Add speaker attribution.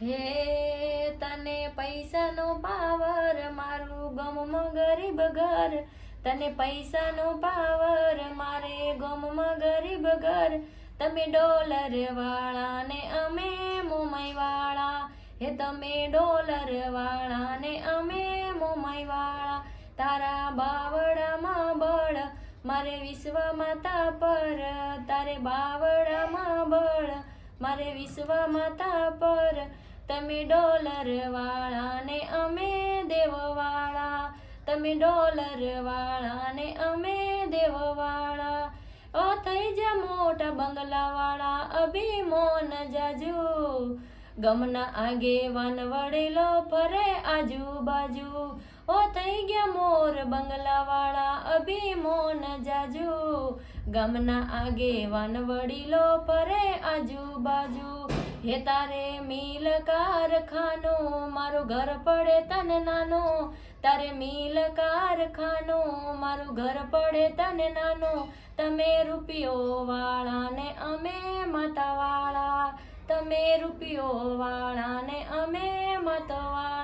Speaker 1: હે તને પૈસાનો પાવર, મારું ગમમાં ગરીબ ઘર. તને પૈસાનો પાવર, મારે ગમમાં ગરીબ ઘર. તમે ડોલર વાળા ને અમે મુંબઈ વાળા. હે તમે ડોલર વાળા ને અમે મુંબઈ વાળા. તારા બાવડામાં બળ, મારે વિશ્વ માતા પર. તારે બાવડામાં બળ, મારે વિશ્વ માતા પર. તમે ડોલર વાળા ને અમે દેવ વાળા તમે ડોલર વાળા ને અમે દેવ વાળા ઓ થઈ જા મોટા બંગલા વાળા અભિમોન જાજુ. ગમના આગે વન વડેલો ફરે આજુબાજુ. ઓ થઈ ગયા મોર બંગલા વાળા અભિમોન જાજુ. ગમના આગે વન વડીલો ફરે આજુબાજુ. હે તારે મિલ કારખાનું મારું ઘર પડે તન નાનો. તારે મિલ કારખાનું મારું ઘર પડે તને નાનો. તમે રૂપિયો વાળા ને અમે મતવાળા. તમે રૂપિયો વાળા ને અમે માતા